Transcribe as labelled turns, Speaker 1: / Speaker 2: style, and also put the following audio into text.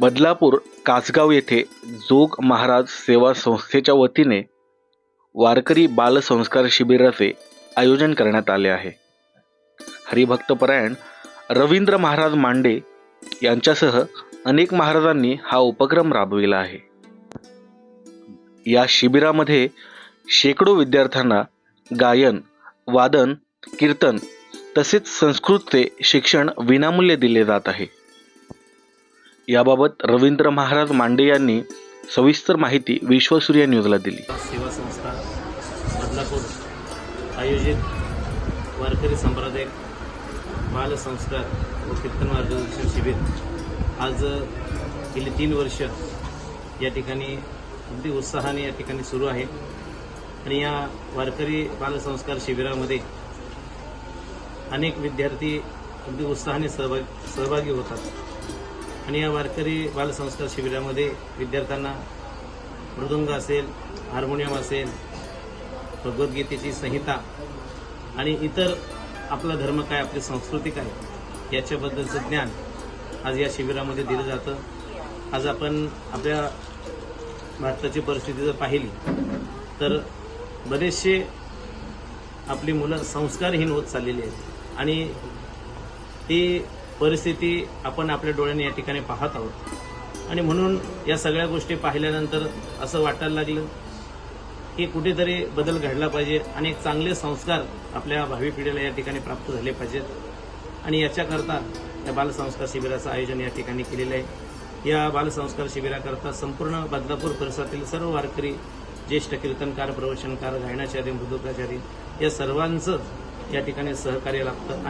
Speaker 1: बदलापूर कासगाव येथे जोग महाराज सेवा संस्थेच्या वतीने वारकरी बालसंस्कार शिबिराचे आयोजन करण्यात आले आहे. हरिभक्तपरायण रवींद्र महाराज मांडे यांच्यासह अनेक महाराजांनी हा उपक्रम राबविला आहे. या शिबिरामध्ये शेकडो विद्यार्थ्यांना गायन वादन कीर्तन तसेच संस्कृतचे शिक्षण विनामूल्य दिले जात आहे. याबाबत रवींद्र महाराज मांडे यांनी सविस्तर माहिती विश्वसूर्य न्यूजला दिली.
Speaker 2: सेवा संस्था बदलापूर आयोजित वारकरी संप्रदाय बालसंस्कार व कीर्तन मार्गदर्शन शिबिर आज गेली तीन वर्ष या ठिकाणी अगदी उत्साहाने या ठिकाणी सुरू आहे. आणि या वारकरी बालसंस्कार शिबिरामध्ये अनेक विद्यार्थी अगदी उत्साहाने सहभाग सहभागी होतात. आणि या वारकरी बालसंस्कार शिबिरामध्ये विद्यार्थ्यांना मृदुंग असेल हार्मोनियम असेल भगवद्गीतेची संहिता आणि इतर आपला धर्म काय आपली संस्कृती काय याच्याबद्दलचं ज्ञान आज या शिबिरामध्ये दिलं जातं. आज आपण आपल्या भारताची परिस्थिती जर पाहिली तर बरेचसे आपली मुलं संस्कारहीन होत चाललेली आहेत. आणि ती परिस्थिती आपण आपल्या डोळ्याने या ठिकाणी पाहत आहोत. आणि म्हणून या सगळ्या गोष्टी पाहिल्यानंतर असं वाटायला लागलं की कुठेतरी बदल घडला पाहिजे आणि एक चांगले संस्कार आपल्या भावी पिढीला या ठिकाणी प्राप्त झाले पाहिजेत. आणि याच्याकरता या बालसंस्कार शिबिराचं आयोजन या ठिकाणी केलेलं आहे. या बालसंस्कार शिबिराकरता संपूर्ण बदलापूर परिसरातील सर्व वारकरी ज्येष्ठ कीर्तनकार प्रवचनकार गायनाचार्य मृदुकाचार्य या सर्वांचं या ठिकाणी सहकार्य लागतं.